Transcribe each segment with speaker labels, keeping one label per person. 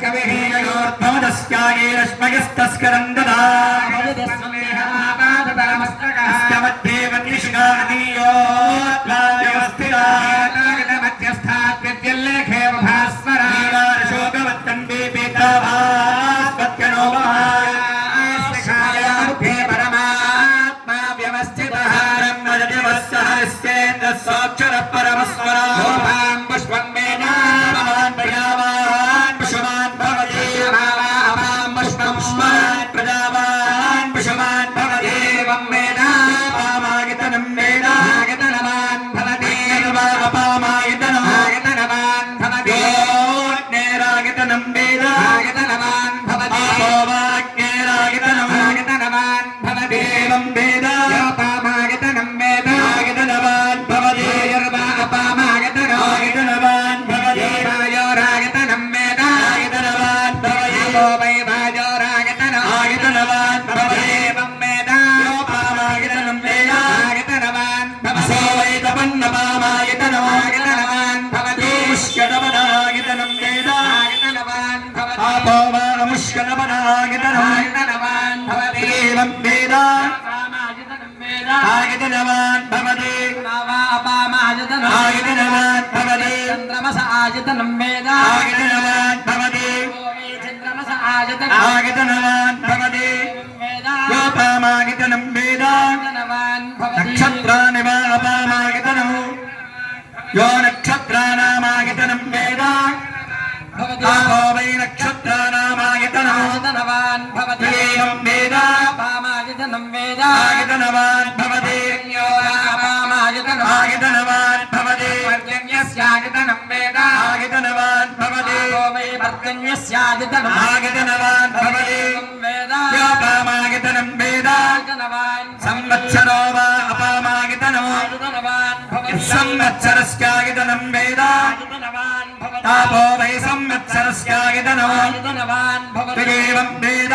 Speaker 1: ीलयोर्भवदस्यायेरश्मयस्तस्करम् ददामध्यस्थाद्यल्लेखेव भास्मराशोकवत्तम्बे बेताभास्पत्यनो परमात्मा व्यवस्थितः ब्रह्मजवः सहस्येन्द्र
Speaker 2: रागतनं वेद
Speaker 1: रागतनवान् भवति भवति
Speaker 2: एवं वेद
Speaker 1: वेद
Speaker 2: आयतनवान् भवति आयतनवान् भवति चन्द्रमस आयतनं वेद
Speaker 1: आयतनवान् भवति
Speaker 2: चन्द्रमस आयतन आयतनवान् भवति
Speaker 1: गोपामायतनं वेद आगितनवान् भवति
Speaker 2: मे पर्जन्यस्यादितनम्
Speaker 1: आगितनवान् भवति
Speaker 2: योपामागितनम् वेद
Speaker 1: संवत्सरो वा अपामागितनम् संवत्सरस्यागितनम् वेद तापो वै संवत्सरस्यागितनम् वेद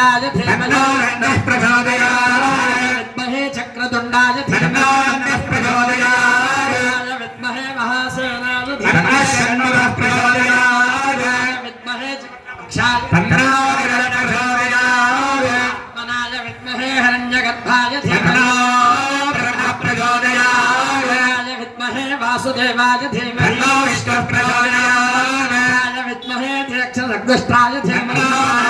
Speaker 2: चक्रदुण्डाय धीमहि
Speaker 1: प्रचोदयात्
Speaker 2: विद्महे चक्रदुण्डाय धीमहि
Speaker 1: प्रचोदयात्
Speaker 2: विद्महे महासेनाय धीमहि शरणः विद्महे क्षात्रप्रचोदयात् विद्महे हरण्यगर्भाय वासुदेवाय धीमहि
Speaker 1: विष्णुः प्रचोदयात्
Speaker 2: विद्महे
Speaker 1: धीक्षसग्रष्टाय
Speaker 2: धीमहि